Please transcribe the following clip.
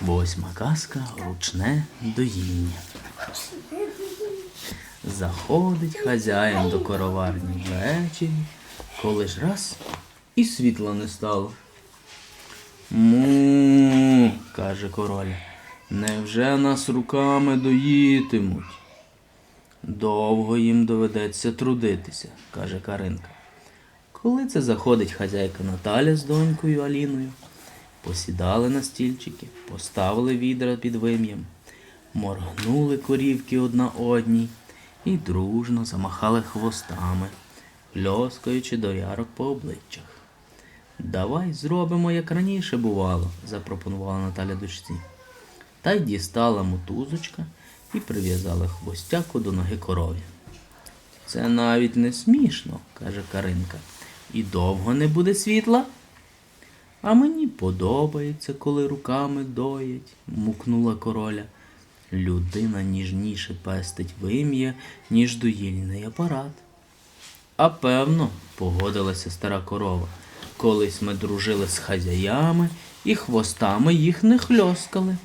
Восьма казка ручне доїння. Заходить хазяїн до короварні ввечері, коли ж раз і світла не стало. Му, каже король, невже нас руками доїтимуть? Довго їм доведеться трудитися, каже Каринка. Коли це заходить хазяйка Наталя з донькою Аліною, посідали на стільчики, поставили відра під вим'ям, моргнули корівки одна одній і дружно замахали хвостами, пльоскаючи до ярок по обличчях. Давай зробимо, як раніше бувало, запропонувала Наталя дочці. Та й дістала мотузочка і прив'язала хвостяку до ноги корові. Це навіть не смішно, каже Каринка. І довго не буде світла? А мені подобається, коли руками доять, мукнула короля. Людина ніжніше пестить вим'я, ніж доїльний апарат. А певно, погодилася стара корова. Колись ми дружили з хазяями і хвостами їх не хльоскали.